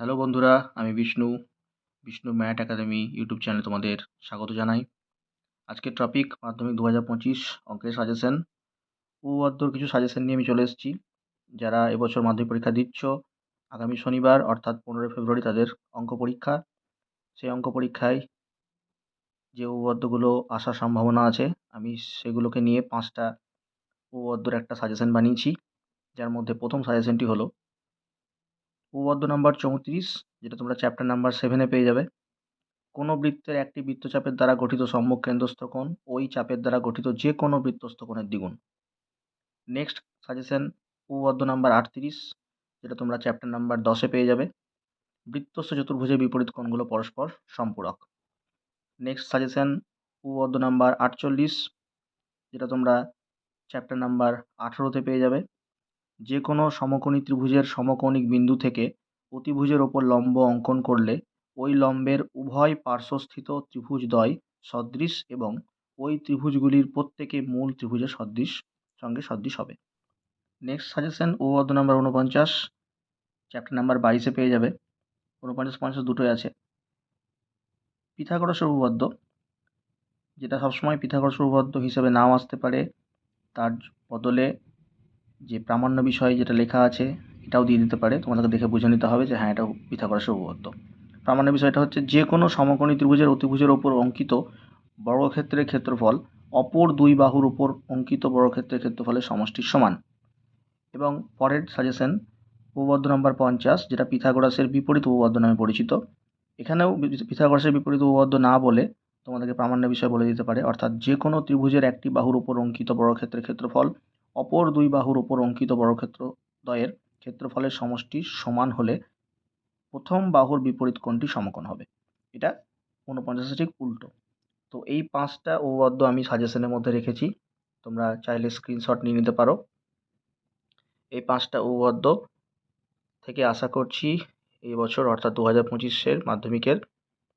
Hello বন্ধুরা, আমি Bishnu Bishnu math academy YouTube চ্যানেলে তোমাদের স্বাগত জানাই। আজকের টপিক, মাধ্যমিক দু হাজার পঁচিশ, অঙ্কের সাজেশন। উপপাদ্যর কিছু সাজেশন নিয়ে আমি চলে এসেছি। যারা এবছর মাধ্যমিক পরীক্ষা দিচ্ছ, আগামী শনিবার, অর্থাৎ পনেরোই ফেব্রুয়ারি, তাদের অঙ্ক পরীক্ষা। সেই অঙ্ক পরীক্ষায় যে উপপাদ্যগুলো আসার সম্ভাবনা আছে, আমি সেগুলোকে নিয়ে পাঁচটা উপপাদ্যর একটা সাজেশন বানিয়েছি। যার মধ্যে প্রথম সাজেশনটি হলো উপপাদ্য নাম্বার চৌত্রিশ, যেটা তোমরা চ্যাপ্টার নাম্বার সেভেনে পেয়ে যাবে। কোনো বৃত্তের একটি বৃত্তচাপের দ্বারা গঠিত সম্মুখ কেন্দ্রস্থ কোণ ওই চাপের দ্বারা গঠিত যে কোনো বৃত্তস্থ কোণের দ্বিগুণ। নেক্সট সাজেশন উপপাদ্য নাম্বার আটত্রিশ, যেটা তোমরা চ্যাপ্টার নাম্বার দশে পেয়ে যাবে। বৃত্তস্থ চতুর্ভুজের বিপরীত কোণগুলো পরস্পর সম্পূরক। নেক্সট সাজেশন উপপাদ্য নাম্বার আটচল্লিশ, যেটা তোমরা চ্যাপ্টার নাম্বার আঠেরোতে পেয়ে যাবে। যে কোনো সমকোণী ত্রিভুজের সমকৌণিক বিন্দু থেকে অতিভুজের ওপর লম্ব অঙ্কন করলে ওই লম্বের উভয় পার্শ্বস্থিত ত্রিভুজদ্বয় সদৃশ এবং ওই ত্রিভুজগুলির প্রত্যেকে মূল ত্রিভুজের সদৃশ, সঙ্গে সদৃশ হবে। নেক্সট সাজেশন উপপাদ্য নাম্বার উনপঞ্চাশ চ্যাপ্টার নাম্বার বাইশে পেয়ে যাবে। উনপঞ্চাশ পঞ্চাশ দুটোই আছে। পিথাগোরাসের উপপাদ্য, যেটা সবসময় পিথাগোরাসের উপপাদ্য হিসেবে নাও আসতে পারে, তার বদলে যে প্রামাণ্য বিষয় যেটা লেখা আছে, এটাও দিয়ে দিতে পারে। তোমাদেরকে দেখে বুঝে নিতে হবে যে হ্যাঁ এটা পিথাগোরাসের উপপাদ্য। প্রামাণ্য বিষয়টা হচ্ছে যে কোনো সমকোণী ত্রিভুজের অতিভুজের ওপর অঙ্কিত বর্গক্ষেত্রের ক্ষেত্রফল, অপর দুই বাহুর উপর অঙ্কিত বর্গক্ষেত্রের ক্ষেত্রফলের সমষ্টির সমান। এবং পরের সাজেশন উপপাদ্য নম্বর পঞ্চাশ, যেটা পিথাগোরাসের বিপরীত উপপাদ্য নামে পরিচিত। এখানেও পিথাগোরাসের বিপরীত উপপাদ্য না বলে তোমাদেরকে প্রামাণ্য বিষয় বলে দিতে পারে। অর্থাৎ যে কোনো ত্রিভুজের একটি বাহুর উপর অঙ্কিত বর্গক্ষেত্রের ক্ষেত্রফল অপর দুই বাহুর উপর অঙ্কিত বর্গক্ষেত্র দ্বয়ের ক্ষেত্রফলের সমষ্টি সমান হলে প্রথম বাহুর বিপরীত কোণটি সমকোণ হবে। এটা ঊনপঞ্চাশে ঠিক উল্টো। তো এই পাঁচটা উপপাদ্য আমি সাজেশনের মধ্যে রেখেছি। তোমরা চাইলে স্ক্রিনশট নিয়ে নিতে পারো। এই পাঁচটা উপপাদ্য থেকে আশা করছি এই বছর, অর্থাৎ দু হাজার পঁচিশের মাধ্যমিকের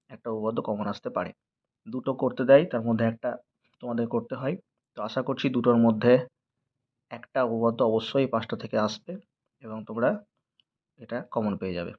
একটা উপপাদ্য কমন আসতে পারে। দুটো করতে দেয়, তার মধ্যে একটা তোমাদের করতে হয়। তো আশা করছি দুটোর মধ্যে একটা অবশ্যই পাঁচটা থেকে আসবে এবং তোমরা এটা কমন পেয়ে যাবে।